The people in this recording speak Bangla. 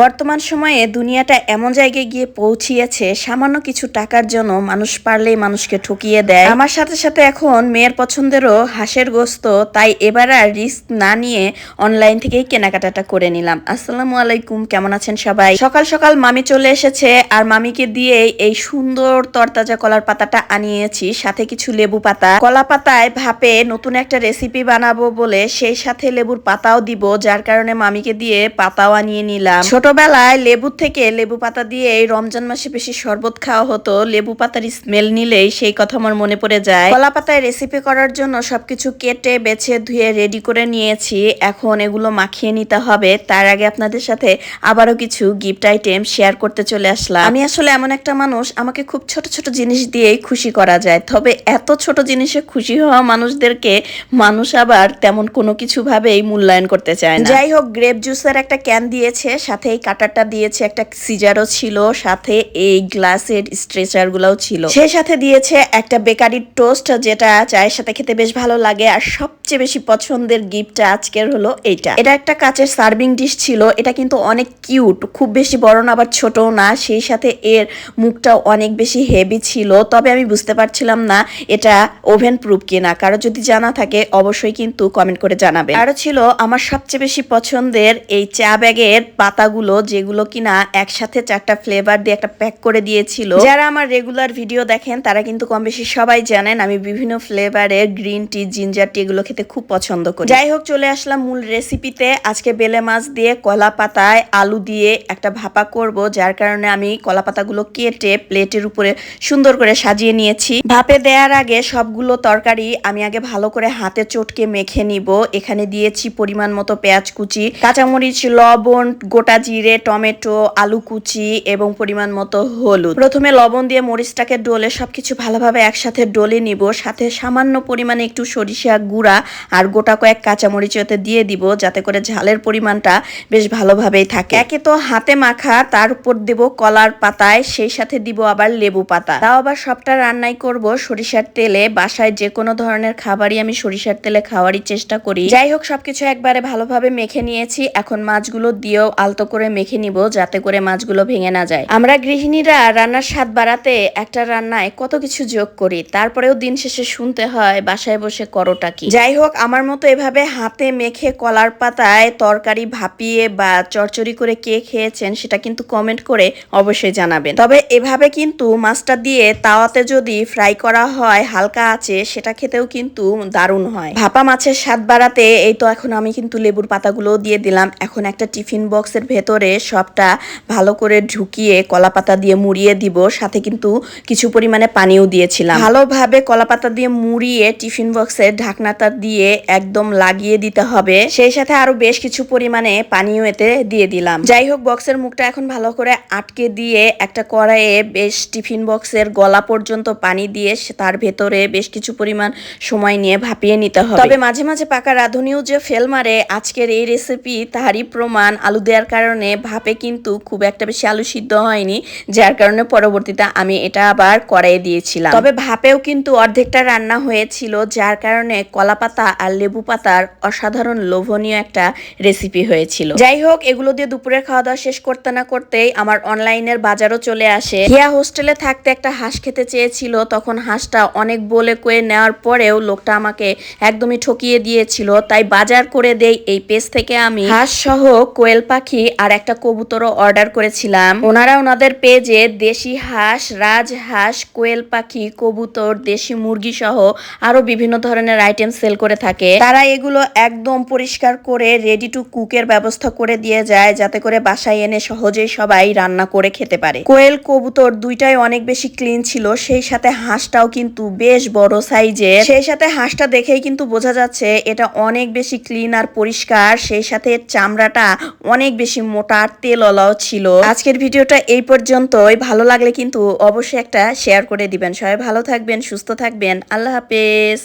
বর্তমান সময়ে দুনিয়াটা এমন জায়গায় গিয়ে পৌঁছিয়েছে, সামান্য কিছু টাকার জন্য মানুষ পারলেই মানুষকে ঠকিয়ে দেয়। আমার সাথে সাথে এখন মেয়ের পছন্দেরও হাঁসের গোস্ত, তাই এবার আর রিস্ক না নিয়ে অনলাইন থেকেই কেনাকাটাটা করে নিলাম। আসসালামু আলাইকুম, কেমন আছেন সবাই? সকাল সকাল মামি চলে এসেছে, আর মামিকে দিয়ে এই সুন্দর তরতাজা কলার পাতাটা আনিয়েছি, সাথে কিছু লেবু পাতা। কলা পাতায় ভাপে নতুন একটা রেসিপি বানাবো বলে সেই সাথে লেবুর পাতাও দিব, যার কারণে মামিকে দিয়ে পাতাও আনিয়ে নিলাম। ছোটবেলায় লেবু থেকে লেবু পাতা দিয়ে এই রমজান মাসে বেশি শরবত খাওয়া হতো। লেবু পাতার স্মেল নিলেই সেই কথা আমার মনে পড়ে যায়। কলা পাতায় রেসিপি করার জন্য সবকিছু কেটে, বেছে, ধুয়ে রেডি করে নিয়েছি। এখন এগুলো মাখিয়ে নিতে হবে। তার আগে আপনাদের সাথে আবারও কিছু গিফট আইটেম শেয়ার করতে চলে আসলাম। আমি আসলে এমন একটা মানুষ, আমাকে খুব ছোট ছোট জিনিস দিয়েই খুশি করা যায়। তবে এত ছোট জিনিসে খুশি হওয়া মানুষদেরকে মানুষ আবার তেমন কোনো কিছু ভাবেই মূল্যায়ন করতে চায় যাই হোক গ্রেপ জুসের একটা ক্যান দিয়েছে। সাথে এই কাটারটা দিয়েছে একটা সিজারও ছিল, সাথে এই গ্লাসের স্ট্রেচার গুলাও ছিল। সেই সাথে দিয়েছে একটা বেকারির টোস্ট, যেটা চায়ের সাথে খেতে বেশ ভালো লাগে। আর সবচেয়ে বেশি পছন্দের গিফটটা আজকের হলো এইটা। এটা একটা কাচের সার্ভিং ডিশ ছিল, এটা কিন্তু অনেক কিউট খুব বেশি বড় না আবার ছোটও না, সেই সাথে এর মুখটাও অনেক বেশি হেভি ছিল, তবে আমি বুঝতে পারছিলাম না এটা ওভেন প্রুফ কিনা। কারও যদি জানা থাকে, অবশ্যই কিন্তু কমেন্ট করে জানাবে আরও ছিল আমার সবচেয়ে বেশি পছন্দের এই চা ব্যাগের পাতাগুলো, যেগুলো কিনা একসাথে চারটা ফ্লেভার দিয়ে একটা প্যাক করে দিয়েছিল। যারা আমার রেগুলার ভিডিও দেখেন, তারা কিন্তু কম বেশি সবাই জানেন, আমি বিভিন্ন ফ্লেভারের গ্রিন টি জিঞ্জার টি এগুলো খেতে খুব পছন্দ করি। যাই হোক, চলে আসলাম মূল রেসিপিতে আজকে বেলে মাছ দিয়ে কলা পাতায় আলু দিয়ে একটা ভাপা করব, যার কারণে আমি কলা পাতাগুলো কেটে প্লেটের উপরে সুন্দর করে সাজিয়ে নিয়েছি। ভাপে দেওয়ার আগে সবগুলো তরকারি আমি আগে ভালো করে হাতে চটকে মেখে নিব। এখানে দিয়েছি পরিমাণ মতো পেঁয়াজ কুচি, কাঁচামরিচ, লবণ, গোটা জিরে, টমেটো, আলু কুচি এবং পরিমাণ মতো হলুদ। প্রথমে লবণ দিয়ে মরিচটাকে ডলে সবকিছু ভালোভাবে একসাথে ডলে নিব। সাথে সামান্য পরিমাণে একটু সরিষা গুঁড়া আর গোটা কয়েক কাঁচামরিচ ওতে দিয়ে দিব, যাতে করে ঝালের পরিমাণটা বেশ ভালোভাবেই থাকে। একে তো হাতে মাখা, তার উপর দেব কলার পাতায়, সেই সাথে দিব আবার লেবু পাতা। তাও আবার সবটা রান্নাই করব সরিষার তেলে। বাসায় যে কোনো ধরনের খাবারই আমি সরিষার তেলে খাওয়ারই চেষ্টা করি। যাই হোক, সবকিছু একবারে ভালোভাবে মেখে নিয়েছি। এখন মাছগুলো দিয়েও আলতো করে মেখে নিব, যাতে করে মাছগুলো ভেঙে না যায়। আমরা গৃহিণীরা রান্নার স্বাদ বাড়াতে একটা রান্নায় কত কিছু যোগ করি, তারপরেও দিন শেষে শুনতে হয় বাসায় বসে করোটা কি। যাই হোক আমার মতো এভাবে হাতে মেখে কলার পাতায় তরকারি ভাপিয়ে বা চরচরি করে কে খেয়েছেন সেটা কিন্তু কমেন্ট করে অবশ্যই জানাবেন। তবে এভাবে কিন্তু মাছটা দিয়ে তাওয়াতে যদি ফ্রাই করা হয়, হালকা আছে, সেটা খেতেও কিন্তু দারুণ হয়। ভাপা মাছের স্বাদ বাড়াতে এই তো এখন আমি কিন্তু লেবুর পাতাগুলো দিয়ে দিলাম। এখন একটা টিফিন বক্সের ভেতরে সবটা ভালো করে ঢুকিয়ে কলা পাতা দিয়ে মুড়িয়ে দিব। সাথে কিন্তু কিছু পরিমাণে পানিও দিয়েছিলাম। ভালোভাবে কলা পাতা দিয়ে মুড়িয়ে টিফিন বক্সের ঢাকনাটা দিয়ে একদম লাগিয়ে দিতে হবে। সেই সাথে আরও বেশ কিছু পরিমাণে পানিও এতে দিয়ে দিলাম। যাই হোক, বক্সের মুখটা এখন ভালো করে আটকে দিয়ে একটা কড়াইয়ে বেশ টিফিন বক্সের গলা পর্যন্ত পানি দিয়ে তার ভেতরে বেশ কিছু পরিমাণ সময় নিয়ে ভাপিয়ে নিতে হবে। তবে মাঝে মাঝে পাকা রাঁধুনিও যে ফেল মারে, আজকের এই রেসিপি তারই প্রমাণ আলু দেওয়ার কারণে ভাপে কিন্তু খুব একটা বেশি আলু সিদ্ধ হয়নি, যার কারণে পরবর্তীতে আমি এটা আবার কড়াইয়ে দিয়েছিলাম। তবে ভাপেও কিন্তু অর্ধেকটা রান্না হয়েছিল, যার কারণে কলা পাতা আর লেবু পাতার অসাধারণ লোভনীয় একটা রেসিপি হয়েছিল। যাই হোক এগুলো দিয়ে দুপুরের খাওয়া দাওয়া শেষ করতে না করতেই আমার অনলাইনের বাজারও চলে আসে। হিয়া হোস্টেলে থাকতে একটা হাঁস খেতে চেয়েছিল, তখন হাঁসটা অনেক বলে কয়ে নেওয়ার পরেও লোকটা আমাকে একদমই ঠকিয়ে দিয়েছিল। তাই বাজার করে দেই এই পেজ থেকে আমি। হাঁস সহ কোয়েল পাখি আর একটা কবুতরও অর্ডার করেছিলাম। ওনারা ওনাদের পেজে দেশি হাঁস রাজহাঁস কোয়েল পাখি, কবুতর, দেশি মুরগি সহ আরও বিভিন্ন ধরনের আইটেম সেল করে থাকে। তারা এগুলো একদম পরিষ্কার করে রেডি টু কুকের ব্যবস্থা করে দিয়ে যায়, যাতে করে বাসায় এনে সহজেই সবাই রান্না করে খেতে পারে। কোয়েল কবুতর দুইটাই অনেক বেশি ক্লিন ছিল, সেই সাথে হাঁসটাও কিন্তু বেশ বড় সাইজের সেই সাথে হাঁসটা দেখেই কিন্তু বোঝা যাচ্ছে এটা অনেক বেশি ক্লিন আর পরিষ্কার, সেই সাথে চামড়াটা অনেক বেশি মোটা আর তেলওয়ালাও ছিল। আজকের ভিডিওটা এই পর্যন্তই। ভালো লাগলে কিন্তু অবশ্যই একটা শেয়ার করে দিবেন। সবাই ভালো থাকবেন, সুস্থ থাকবেন। আল্লাহ হাফেজ।